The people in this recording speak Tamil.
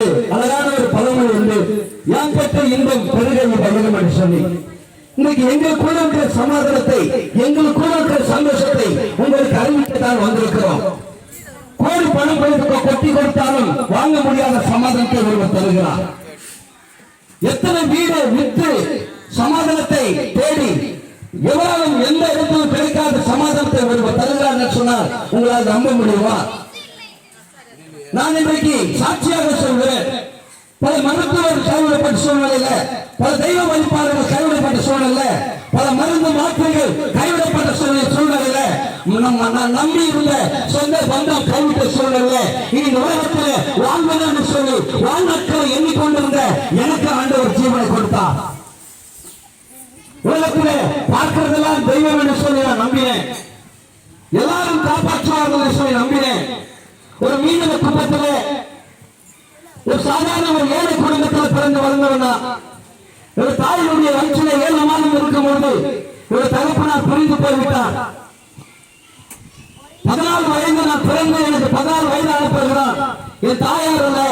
அழகான ஒரு பழமொழி உண்டு யாம் பெற்ற இன்பம் பெருகை பழகம் என்று சொல்லி இன்னைக்கு எங்களுக்குள்ள இருக்கிற சமாதானத்தை எங்களுக்குள்ள இருக்கிற சந்தோஷத்தை உங்களுக்கு அறிவிக்க தான் வந்திருக்கிறோம். கோடி பணம் கொடுக்க கொட்டி கொடுத்தாலும் வாங்க முடியாத சமாதானத்தை ஒருவர் தருகிறார். எத்தனை வீடு விற்று சமாதானத்தை தேடி எவ்வளவு எந்த இடத்திலும் கிடைக்காத சமாதானத்தை ஒருவர் தருகிறார் சொன்னால் உங்களால் நம்ப முடியுமா? நான் இன்றைக்கு சாட்சியாக சொல்கிறேன். பல மருத்துவர் கைவிடப்பட்ட சூழ்நிலையில பல தெய்வ வழிபாடுகள் கைவிடப்பட்ட சூழ்நிலை பல மருந்து மாற்றங்கள் கைவிடப்பட்ட சூழ்நிலை சூழ்நிலையில நம்ம நம்பி இருந்த சொந்த பந்தம் கைவிட்ட சூழ்நிலையில இனி உலகத்தில் வாழ்வதற்கு சொல்லி வாழ்நாட்களை எண்ணிக்கொண்டிருந்த எனக்கு ஆண்டவர் ஜீவனை கொடுத்தார். உலகத்தில் பார்க்கிறதெல்லாம் தெய்வம் என்று சொல்லி நான் நம்பினேன். எல்லாரும் காப்பாற்றுவார்கள் என்று சொல்லி நம்பி மீனவ குடும்பத்திலே ஒரு சாதாரண ஒரு ஏழை குடும்பத்தில் பிறந்து வளர்ந்தவனா ஒரு தாயினுடைய வயிற்றில ஏழு மாதம் இருக்கும் பொழுது ஒரு தகப்பனார் புரிந்து போய்விட்டார். பதினாலு வயது நான் பிறந்து எனக்கு பதினாலு வயது அனுப்புகிறான் என் தாயார் அல்ல